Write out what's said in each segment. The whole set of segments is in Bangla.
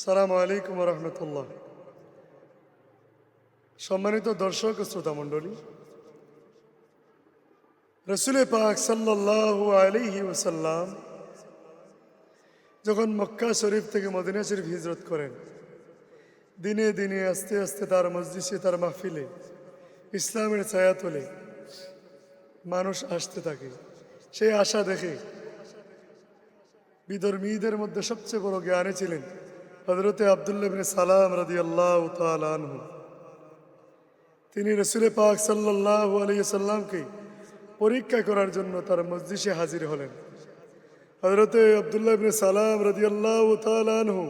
সালাম আলাইকুম রহমতুল্লাহ। সম্মানিত দর্শক শ্রোতা মণ্ডলী, রসুল পাক সাল্লাহ আলিহি ওসাল্লাম যখন মক্কা শরীফ থেকে মদিনা শরীফ হিজরত করেন, দিনে দিনে আস্তে আস্তে তার মসজিদে, তার মাহফিলে, ইসলামের ছায়া তোলে মানুষ আসতে থাকে। সেই আশা দেখে বিধর্মীদের মধ্যে সবচেয়ে বড় জ্ঞানী ছিলেন হজরতে আবদুল্লাহ বিন সালাম রাদি আল্লাহ তালু তিনি রসুল পাক সাল্লাহ আলিয়াল্লামকে পরীক্ষা করার জন্য তার মসজিদে হাজির হলেন হজরতে আবদুল্লাহ বিন সালাম রাদি আল্লাহ তালু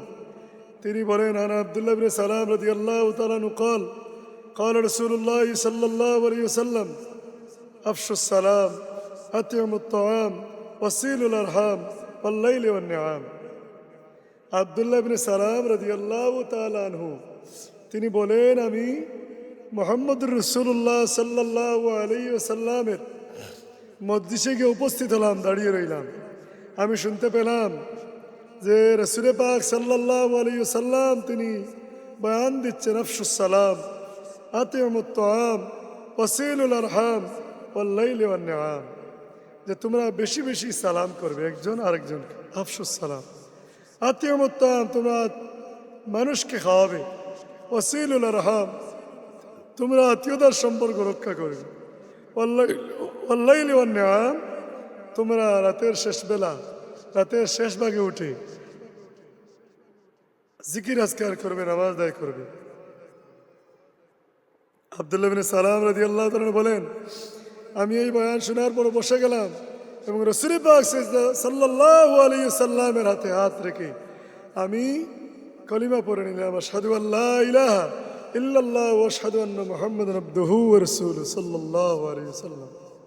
তিনি বলেন আনা আবদুল্লাহ বিন সালাম রাদি আল্লাহ তালু কল قال رسول الله صلى الله عليه وسلم أفشوا السلام أطعموا الطعام وصيلوا الأرحام والليل والنعام আবদুল্লাহ ইবনে সালাম রাদিয়াল্লাহু তাআলা আনহু, তিনি বলেন, আমি মোহাম্মদ রসুল্লাহ সাল্লাল্লাহু আলাইহি ওয়াসাল্লামের মসজিদে গিয়ে উপস্থিত হলাম, দাঁড়িয়ে রইলাম। আমি শুনতে পেলাম যে রসুলে পাক সাল্লাল্লাহু আলাইহি সাল্লাম তিনি বয়ান দিচ্ছেন, আফসুস সালাম আতিমুত তাম ওয়াসিলুল আরহাম ওয়াল্লাইলি ওয়ান যে তোমরা বেশি বেশি সালাম করবে একজন আরেকজনকে। আফসুস সালাম। আত্মীয় মোত্তাম তোমরা মানুষকে খাওয়াবে। ওসিলুল রহাম তোমরা আত্মীয়তার সম্পর্ক রক্ষা করবে। অল্লাইলি তোমরা রাতের শেষ বেলা, রাতের শেষ ভাগে উঠে জিকির আজকার করবে, নামাজ দায় করবে। আবদুল্লাহ সালাম রাজি আল্লাহ বলেন, আমি এই বয়ান শোনার পর বসে গেলাম। এবং রসুল পাক সাল্লাহ আলী সাল্লামের হাতে হাত রেখে আমি কলিমা পড়ে নিলাম সাধু আল্লাহ ইলাহা ইল্লাল্লাহ ও সাধু আন্না মোহাম্মদ রব্দহু রসুল সাল্লাহ আলী সাল্লাম